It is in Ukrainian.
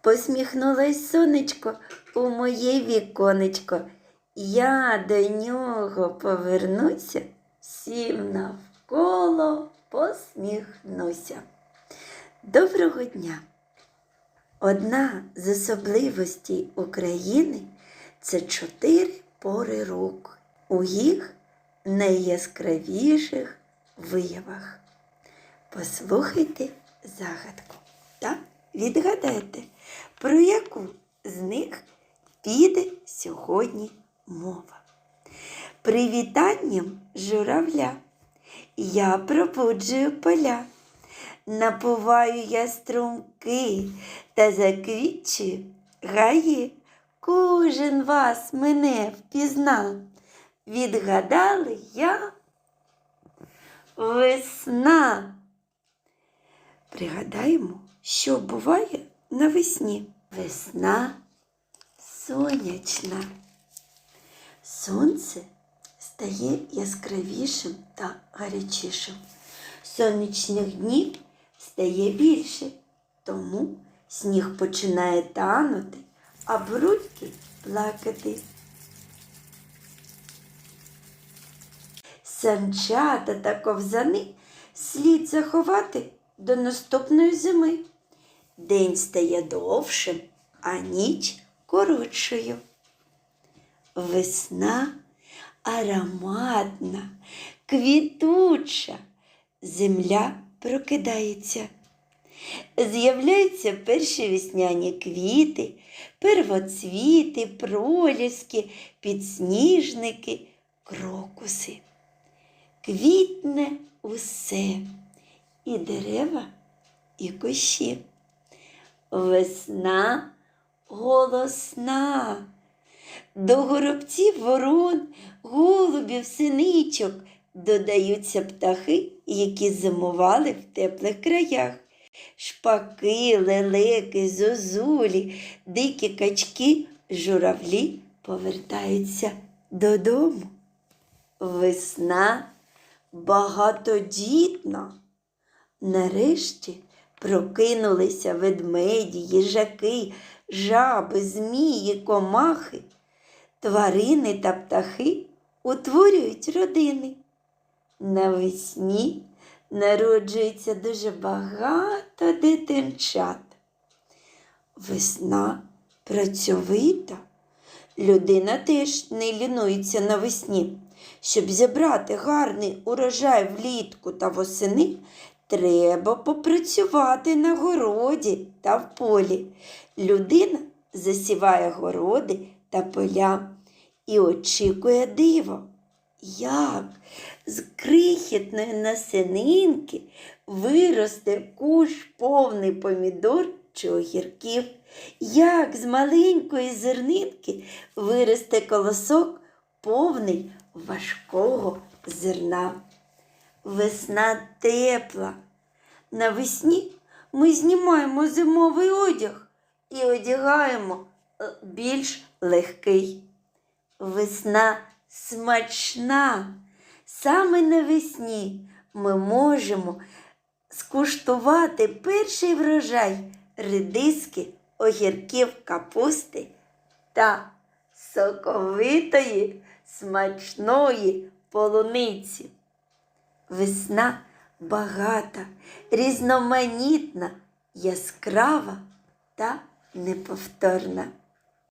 Посміхнулось сонечко у моє віконечко. Я до нього повернуся, всім навколо посміхнуся. Доброго дня! Одна з особливостей України це чотири пори року у їх найяскравіших виявах. Послухайте загадку та відгадайте, про яку з них піде сьогодні мова. Привітанням журавля я пробуджую поля, напуваю я струмки та заквітчую гаї. Кожен вас мене впізнав. Відгадали я весна. Пригадаємо, що буває навесні. Весна сонячна. Сонце стає яскравішим та гарячішим. Сонячних днів стає більше, тому сніг починає танути, а брудки плакати. Санчата та ковзани слід заховати до наступної зими. День стає довшим, а ніч коротшою. Весна ароматна, квітуча, земля прокидається. З'являються перші весняні квіти, первоцвіти, проліски, підсніжники, крокуси. Квітне усе і дерева, і кущі. Весна голосна. До горобців ворон, голубів, синичок додаються птахи, які зимували в теплих краях. Шпаки, лелеки, зозулі, дикі качки, журавлі повертаються додому. Весна багатодітна. Нарешті прокинулися ведмеді, їжаки, жаби, змії, комахи. Тварини та птахи утворюють родини. Навесні народжується дуже багато дитинчат. Весна працьовита. Людина теж не лінується навесні. Щоб зібрати гарний урожай влітку та восени, треба попрацювати на городі та в полі. Людина засіває городи та поля і очікує диво. Як з крихітної насенинки виросте куш повний помідор чи огірків, як з маленької зернинки виросте колосок повний важкого зерна. Весна тепла. Навесні ми знімаємо зимовий одяг і одягаємо е, більш легкий. Весна смачна. Саме навесні ми можемо скуштувати перший врожай редиски, огірків, капусти та соковитої смачної полуниці. Весна багата, різноманітна, яскрава та неповторна.